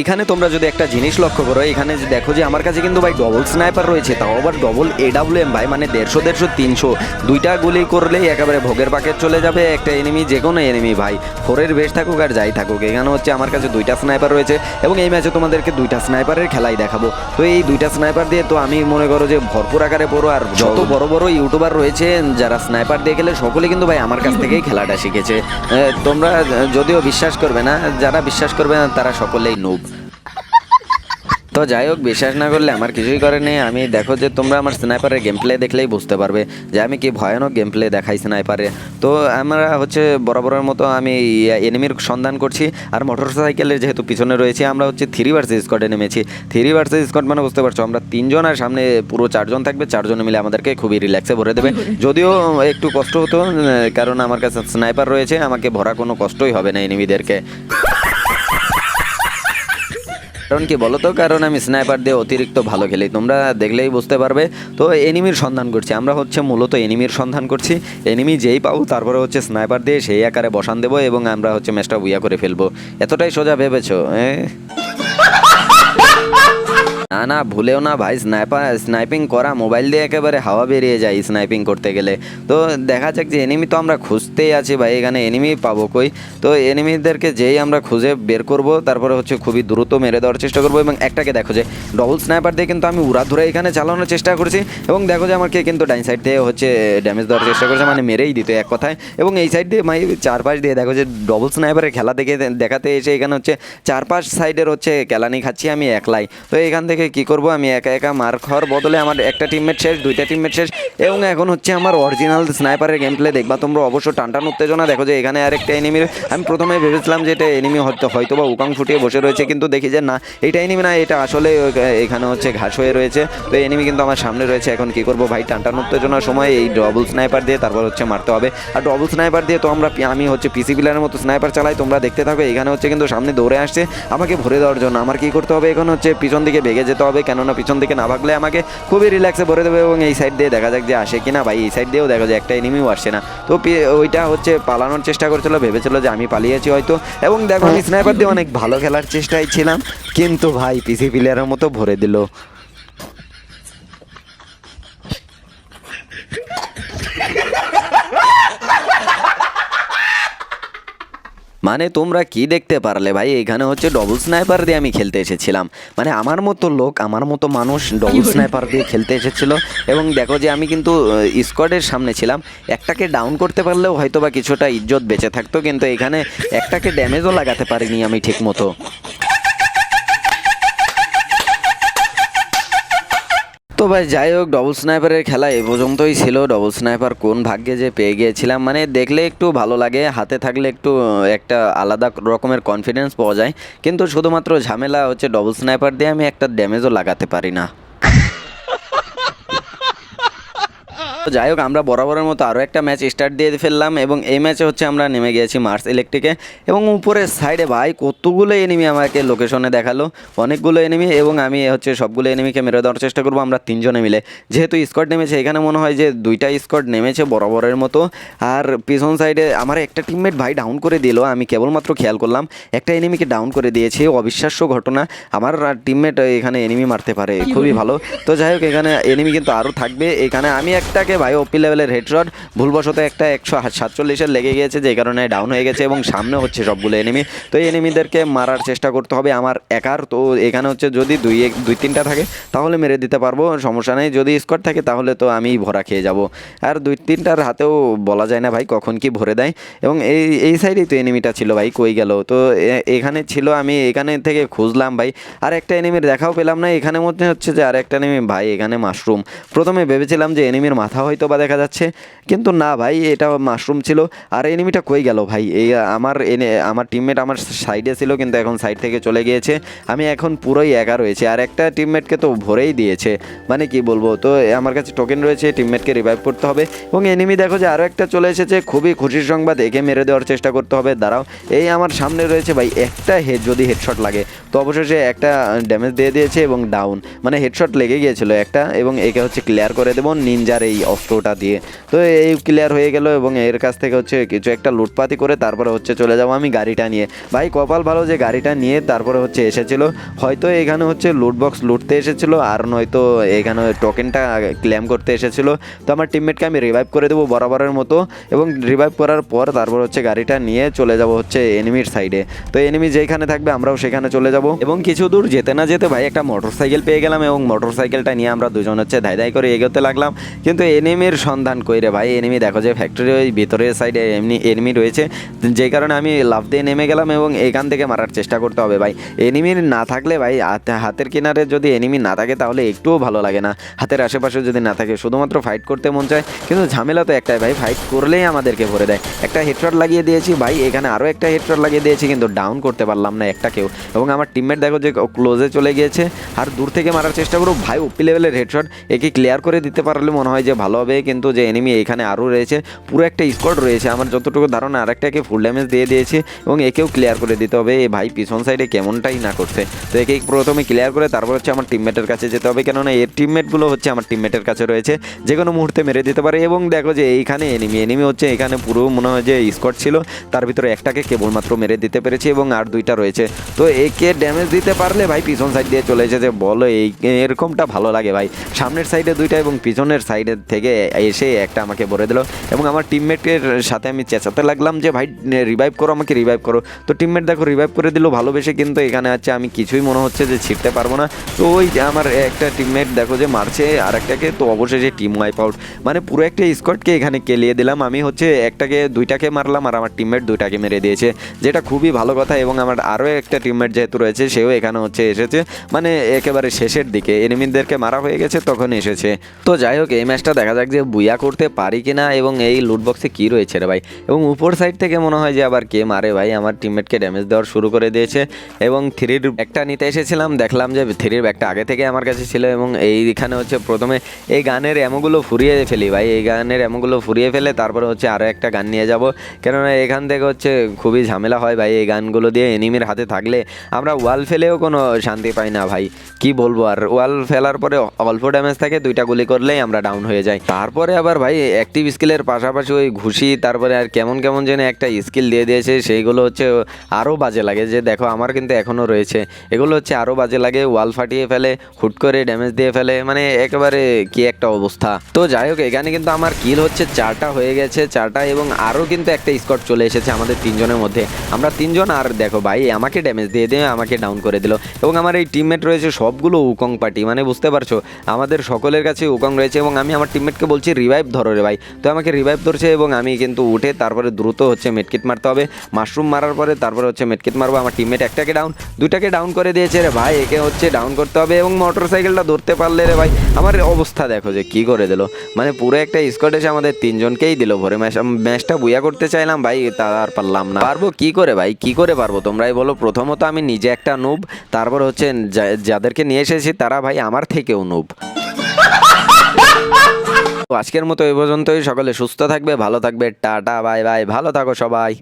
এইখানে তোমরা যদি একটা জিনিস লক্ষ্য করো এখানে যে দেখো যে আমার কাছে কিন্তু ভাই ডবল স্নাইপার রয়েছে তাও আবার ডবল এডাব্লিউ এম ভাই মানে দেড়শো দেড়শো তিনশো। দুইটা গুলি করলেই একেবারে ভোগের পাকেট চলে যাবে একটা এনিমি যে কোনো এনিমি ভাই ফোরের বেশ থাকুক আর যাই থাকুক এখানে হচ্ছে আমার কাছে দুইটা স্নাইপার রয়েছে এবং এই ম্যাচে তোমাদেরকে দুইটা স্নাইপারের খেলাই দেখাবো। তো এই দুইটা স্নাইপার দিয়ে তো আমি মনে করো যে ভরপুর আকারে পড়ো আর যত বড় বড় ইউটিউবার রয়েছে যারা স্নাইপার দিয়ে খেলে সকলে কিন্তু ভাই আমার কাছ থেকেই খেলাটা শিখেছে। তোমরা যদিও বিশ্বাস করবে না যারা বিশ্বাস করবে না তারা সকলেই নুব তো যাই হোক, বিশ্বাস না করলে আমার কিছুই করে নেই। আমি দেখো যে তোমরা আমার স্নাইপারের গেম প্লে দেখলেই বুঝতে পারবে যে আমি কি ভয়ানক গেম প্লে দেখাই স্নাইপারে তো আমরা হচ্ছে বরাবরের মতো আমি এনিমির সন্ধান করছি আর মোটর সাইকেলের যেহেতু পিছনে রয়েছে, আমরা হচ্ছে থ্রি ভার্সেস স্কোয়াডে নেমেছি। থ্রি ভার্সেস স্কোয়াড মানে বুঝতে পারছ, আমরা তিনজন আর সামনে পুরো চারজন থাকবে, চারজন মিলে আমাদেরকে খুবই রিল্যাক্সে ভরে দেবে। যদিও একটু কষ্ট হতো কারণ আমার কাছে স্নাইপার রয়েছে, আমাকে ভরা কোনো কষ্টই হবে না এনিমিদেরকে কারণ কি বলো তো কারণ আমি স্নাইপার দিয়ে অতিরিক্ত ভালো খেলি। তোমরা দেখলেই বুঝতে পারবে। তো এনিমির সন্ধান করছি। আমরা হচ্ছে মূলত এনিমির সন্ধান করছি। এনিমি যেই পাবো, তারপরে হচ্ছে স্নাইপার দিয়ে সেই আকারে বসান দেবো এবং আমরা হচ্ছে ম্যাচটা উইয়া করে ফেলব। এতটাই সোজা ভেবেছো এ? না না, ভুলেও না ভাই, স্নাইপার, স্নাইপিং করা, মোবাইল দিয়ে একেবারে হাওয়া বেরিয়ে যায় স্নাইপিং করতে গেলে। তো দেখা যাক যে এনিমি তো আমরা খুঁজতেই আছি ভাই, এখানে এনিমি পাবো কই? তো এনিমিদেরকে যেই আমরা খুঁজে বের করব, তারপরে হচ্ছে খুবই দ্রুত মেরে দেওয়ার চেষ্টা করব এবং একটাকে দেখো যে ডবল স্নাইপার দিয়ে কিন্তু আমি উড়া ধরে এখানে চালানোর চেষ্টা করছি এবং দেখো যে আমাকে কিন্তু ডাইন সাইড দিয়ে হচ্ছে ড্যামেজ দেওয়ার চেষ্টা করছে মানে মেরেই দিত এক কথায়। এবং এই সাইড দিয়ে মাই চারপাশ দিয়ে দেখো যে ডবল স্নাইপারের খেলা দেখে, দেখাতে এসে এখানে হচ্ছে চারপাশ সাইডের হচ্ছে কেলানি খাচ্ছি আমি একলাই। তো এখান থেকে কি করব? আমি একা একা মার খাওয়ার বদলে আমার একটা টিমমেট শেষ, দুইটা টিমমেট শেষ এবং এখন হচ্ছে আমার অরিজিনাল স্নাইপারের গেম প্লে দেখবা তোমরা অবশ্য টানটান উত্তেজনা। দেখো যে এখানে আরেকটা এনিমির আমি প্রথমে ভেবেছিলাম যে এটা এনিমি হয়তো হয়তো বা উকাং ফুটিয়ে বসে রয়েছে, কিন্তু দেখি যে না, এটা এনিমি না, এটা আসলে এখানে হচ্ছে ঘাস হয়ে রয়েছে। তো এনিমি কিন্তু আমার সামনে রয়েছে, এখন কি করব ভাই? টানটান উত্তেজনার সময় এই ডবল স্নাইপার দিয়ে তারপর হচ্ছে মারতে হবে। আর ডবল স্নাইপার দিয়ে তো আমরা আমি হচ্ছে পিসি প্লেয়ারের মতো স্নাইপার চালাই, তোমরা দেখতে থাকো, এখানে হচ্ছে কিন্তু সামনে দৌড়ে আসছে। আমাকে ভরে দেওয়ার জন্য। আমার কি করতে হবে? এখন হচ্ছে পিছন দিকে ভেগে যেতে হবে, কেননা পিছন দিকে না ভাগলে আমাকে খুবই রিল্যাক্সে ভরে দেবে এবং এই সাইড দিয়ে দেখা যাক যে আসে কিনা। ভাই, এই সাইড দিয়েও দেখা যায় একটা এনিমিও আসে না। তো ওইটা হচ্ছে পালানোর চেষ্টা করছিল, ভেবেছিল যে আমি পালিয়েছি হয়তো। এবং দেখো, আমি স্নাইপার দিয়ে অনেক ভালো খেলার চেষ্টায় ছিলাম। কিন্তু ভাই পিসি প্লেয়ারের মতো ভরে দিল। মানে তোমরা কি দেখতে পারলে ভাই? এখানে হচ্ছে ডবল স্নাইপার দিয়ে আমি খেলতে এসেছিলাম। মানে আমার মতো লোক আমার মতো মানুষ ডবল স্নাইপার দিয়ে খেলতে এসেছিল। এবং দেখো যে আমি কিন্তু স্কোয়াডের সামনে ছিলাম। একটাকে ডাউন করতে পারলেও হয়তো বা কিছুটা ইজ্জত বেঁচে থাকতো কিন্তু এখানে একটাকে ড্যামেজও লাগাতে পারিনি আমি ঠিক মতো তো ভাই, যাই হোক ডবল স্নাইপারের খেলা এ পর্যন্তই ছিল। ডবল স্নাইপার কোন ভাগ্যে যে পেয়ে গিয়েছিলাম মানে দেখলে একটু ভালো লাগে, হাতে থাকলে একটু একটা আলাদা রকমের কনফিডেন্স পাওয়া যায়। কিন্তু শুধুমাত্র ঝামেলা হচ্ছে ডবল স্নাইপার দিয়ে আমি একটা ড্যামেজও লাগাতে পারি না তো যাই হোক, আমরা বরাবরের মতো আরও একটা ম্যাচ স্টার্ট দিয়ে ফেললাম এবং এই ম্যাচে হচ্ছে আমরা নেমে গিয়েছি মার্স ইলেকট্রিকে এবং উপরের সাইডে ভাই কতগুলো এনিমি আমাকে লোকেশনে দেখাল, অনেকগুলো এনিমি এবং আমি হচ্ছে সবগুলো এনিমিকে মেরে দেওয়ার চেষ্টা করব আমরা তিনজনে মিলে। যেহেতু স্কোয়াড নেমেছে, এখানে মনে হয় যে দুইটা স্কোয়াড নেমেছে বরাবরের মতো। আর পিছন সাইডে আমার একটা টিমমেট ভাই ডাউন করে দিল, আমি কেবলমাত্র খেয়াল করলাম, একটা এনিমিকে ডাউন করে দিয়েছে, অবিশ্বাস্য ঘটনা। আমার টিমমেট এখানে এনিমি মারতে পারে, খুবই ভালো। তো যাই হোক, এখানে এনিমি কিন্তু আরও থাকবে। এখানে আমি একটাকে ভাই ওপি লেভেলের হেডশট ভুলবশত একটা একশো সাতচল্লিশের লেগে গিয়েছে, যে কারণে ডাউন হয়ে গেছে এবং সামনে হচ্ছে সবগুলো এনিমি তো এই এনিমিদেরকে মারার চেষ্টা করতে হবে আমার একার। তো এখানে হচ্ছে যদি দুই এক, দুই তিনটা থাকে, তাহলে মেরে দিতে পারব, সমস্যা নেই। যদি স্কোয়াড থাকে, তাহলে তো আমি ভরা খেয়ে যাব। আর দুই তিনটার হাতেও বলা যায় না ভাই, কখন কি ভরে দেয়। এবং এই এই সাইডেই তো এনিমিটা ছিল ভাই, কই গেল? তো এখানে ছিল, আমি এখানে থেকে খুঁজলাম ভাই। আর একটা এনিমির দেখাও পেলাম না, এখানে মধ্যে হচ্ছে যে আর একটা এনিমি ভাই, এখানে মাশরুম প্রথমে ভেবেছিলাম যে এনিমির মাথা হয়তো বা দেখা যাচ্ছে। কিন্তু না ভাই, এটা মাশরুম ছিল। আর এনিমিটা কই গেল ভাই? এই আমার এনে আমার টিমমেট আমার সাইডে ছিল, কিন্তু এখন সাইড থেকে চলে গিয়েছে। আমি এখন পুরোই একা রয়েছে। আর একটা টিমমেটকে তো ভরেই দিয়েছে। মানে কি বলব? তো আমার কাছে টোকেন রয়েছে টিমমেটকে রিভাইভ করতে হবে। এবং এনিমি দেখো যে আরও একটা চলে এসেছে। খুবই খুশির সংবাদ, একে মেরে দেওয়ার চেষ্টা করতে হবে। দাঁড়াও, এই আমার সামনে রয়েছে ভাই, একটা হেড যদি হেডশট লাগে। তো অবশেষে একটা ড্যামেজ দিয়ে দিয়েছে এবং ডাউন মানে হেডশট লেগে গিয়েছিল একটা, এবং একে হচ্ছে ক্লিয়ার করে দেবো। নিনজার এই অস্ত্রটা দিয়ে। তো এই ক্লিয়ার হয়ে গেল এবং এর কাছ থেকে হচ্ছে কিছু একটা লুটপাতি করে তারপরে হচ্ছে চলে যাব আমি গাড়িটা নিয়ে। ভাই, কপাল ভালো যে গাড়িটা নিয়ে তারপরে হচ্ছে এসেছিল। হয়তো এখানে হচ্ছে লুট বক্স লুটতে এসেছিল আর নয়তো এখানে টোকেনটা ক্লেম করতে এসেছিল। তো আমার টিমমেটকে আমি রিভাইভ করে দেবো বরাবরের মতো এবং রিভাইভ করার পর তারপর হচ্ছে গাড়িটা নিয়ে চলে যাব হচ্ছে এনিমির সাইডে তো এনিমি যেখানে থাকবে আমরাও সেখানে চলে যাব। এবং কিছু দূর যেতে না যেতে ভাই, একটা মোটর সাইকেল পেয়ে গেলাম এবং মোটর সাইকেলটা নিয়ে আমরা দুজন হচ্ছে ধাই ধাই করে এগোতে লাগলাম। কিন্তু এনিমির সন্ধান কইরে ভাই? এনিমি দেখো যে ফ্যাক্টরি ওই ভিতরের সাইডে এমনি এনিমি রয়েছে। যে কারণে আমি লাভ দিয়ে নেমে গেলাম এবং এখান থেকে মারার চেষ্টা করতে হবে ভাই। এনিমির না থাকলে ভাই, হাত- হাতের কিনারে যদি এনিমি না থাকে তাহলে একটুও ভালো লাগে না। হাতের আশেপাশে যদি না থাকে, শুধুমাত্র ফাইট করতে মন চায়। কিন্তু ঝামেলা তো একটাই ভাই ফাইট করলেই আমাদেরকে ভরে দেয়। একটা হেডশট লাগিয়ে দিয়েছি ভাই, এখানে আরও একটা হেডশট লাগিয়ে দিয়েছি, কিন্তু ডাউন করতে পারলাম না একটা কেউ। এবং আমার টিমমেট দেখো যে ক্লোজে চলে গিয়েছে। আর দূর থেকে মারার চেষ্টা করো ভাই ওপি লেভেলের হেডশট একে ক্লিয়ার করে দিতে পারলে মনে হয় যে ভালো হবে, কিন্তু যে এনিমি এখানে আরও রয়েছে, পুরো একটা স্কোয়াড রয়েছে। আমার যতটুকু ধারণা আরেকটাকে ফুল ড্যামেজ দিয়ে দিয়েছে এবং একেও ক্লিয়ার করে দিতে হবে। এই ভাই, পিছন সাইডে কেমনটাই না করছে তো একে প্রথমে ক্লিয়ার করে তারপর হচ্ছে আমার টিমমেটের কাছে যেতে হবে। কেননা এর টিমমেটগুলো হচ্ছে আমার টিমমেটের কাছে রয়েছে। যে কোনো মুহূর্তে মেরে দিতে পারে এবং দেখো যে এইখানে এনিমি এনিমি হচ্ছে এখানে পুরো মনে হয় যে স্কোয়াড ছিল। তার ভিতরে একটাকে কেবলমাত্র মেরে দিতে পেরেছি এবং আর দুইটা রয়েছে। তো একে ড্যামেজ দিতে পারলে ভাই, পিছন সাইড দিয়ে চলে এসেছে। বলো, এই, এরকমটা ভালো লাগে ভাই। সামনের সাইডে দুইটা এবং পিছনের সাইডের থেকে এসে একটা আমাকে ভরে দিল। এবং আমার টিমমেটের সাথে আমি চেঁচাতে লাগলাম যে, ভাই রিভাইভ করো, আমাকে রিভাইভ করো। তো টিমমেট দেখো রিভাইভ করে দিল, ভালোবেসে কিন্তু এখানে আছে, আমি কিছুই মনে হচ্ছে যে ছিটতে পারব না। তো ওই যে আমার একটা টিমমেট দেখো যে মারছে আর একটাকে তো অবশেষে টিম ওয়াইপ আউট মানে পুরো একটা স্কোয়াডকে এখানে কেলিয়ে দিলাম। আমি হচ্ছে একটাকে, দুইটাকে মারলাম আর আমার টিমমেট দুইটাকে মেরে দিয়েছে, যেটা খুবই ভালো কথা। এবং আমার আরও একটা টিমমেট যেহেতু রয়েছে, সেও এখানে হচ্ছে এসেছে। মানে একেবারে শেষের দিকে এনিমিদেরকে মারা হয়ে গেছে, তখন এসেছে। তো যাই হোক, এই ম্যাচটা দেখা যাক যে বুয়া করতে পারি কিনা এবং এই লুটবক্সে কি রয়েছে রে ভাই। এবং উপর সাইড থেকে মনে হয় যে আবার কে মারে ভাই, আমার টিমমেটকে ড্যামেজ দেওয়ার শুরু করে দিয়েছে। এবং থ্রির ব্যাগটা নিতে এসেছিলাম, দেখলাম যে থ্রির ব্যাগটা আগে থেকে আমার কাছে ছিল এবং এইখানে হচ্ছে প্রথমে এই গানের এমোগুলো ফুরিয়ে ফেলি ভাই, এই গানের এমোগুলো ফুরিয়ে ফেলে তারপরে হচ্ছে আরও একটা গান নিয়ে যাব। কেননা এখান থেকে হচ্ছে খুবই ঝামেলা হয় ভাই, এই গানগুলো দিয়ে এনিমির হাতে থাকলে আমরা ওয়াল ফেলেও কোনো শান্তি পাই না ভাই। কি বলব আর ওয়াল ফেলার পরে অল্প ড্যামেজ থাকে, দুইটা গুলি করলেই আমরা ডাউন হয়ে যাই। তারপরে আবার ভাই অ্যাক্টিভ স্কিলের পাশাপাশি ওই ঘুষি, তারপরে আর কেমন কেমন যেন একটা স্কিল দিয়ে দিয়েছে, সেইগুলো হচ্ছে আরও বাজে লাগে। যে দেখো, আমার কিন্তু এখনও রয়েছে। এগুলো হচ্ছে আরও বাজে লাগে ওয়াল ফাটিয়ে ফেলে, হুট করে ড্যামেজ দিয়ে ফেলে মানে একেবারে কি একটা অবস্থা। তো যাই হোক, এখানে কিন্তু আমার কিল হচ্ছে চারটা হয়ে গেছে, চারটা এবং আরও কিন্তু একটা স্কট চলে এসেছে আমাদের তিনজনের মধ্যে। আমরা তিনজন আর দেখো ভাই, আমাকে ড্যামেজ দিয়ে দিয়ে আমাকে ডাউন করে দিল। এবং আমার এই টিমমেট রয়েছে সবগুলো উকং পার্টি মানে বুঝতে পারছ? আমাদের সকলের কাছে উকং রয়েছে এবং আমি আমার টিমমেটকে বলছি রিভাইভ ধরো রে ভাই। তো আমাকে রিভাইভ ধরছে এবং আমি কিন্তু উঠে তারপরে দ্রুত হচ্ছে মেটকিট মারতে হবে। মাশরুম মারার পরে তারপরে হচ্ছে মেটকিট মারবো। আমার টিমমেট একটাকে ডাউন দুইটাকে ডাউন করে দিয়েছে রে ভাই। একে হচ্ছে ডাউন করতে হবে এবং মোটর সাইকেলটা ধরতে পারলে রে ভাই। আমার অবস্থা দেখো যে কি করে দিল। মানে পুরো একটা স্কোয়াড এসে আমাদের তিনজনকেই দিল। ভরে ম্যাচ, ম্যাচটা বুয়া করতে চাইলাম ভাই, তা আর পারলাম না। পারব কি করে ভাই? কি করে পারব? তোমরাই বলো। প্রথমত আমি নিজে একটা নুব তারপর হচ্ছে যাদেরকে নিয়ে এসেছি তারা ভাই আমার থেকেও নুব তো আজকের মতো এই পর্যন্তই। সকলে সুস্থ থাকবে, ভালো থাকবে, টাটা, বাই বাই, ভালো থাকো সবাই।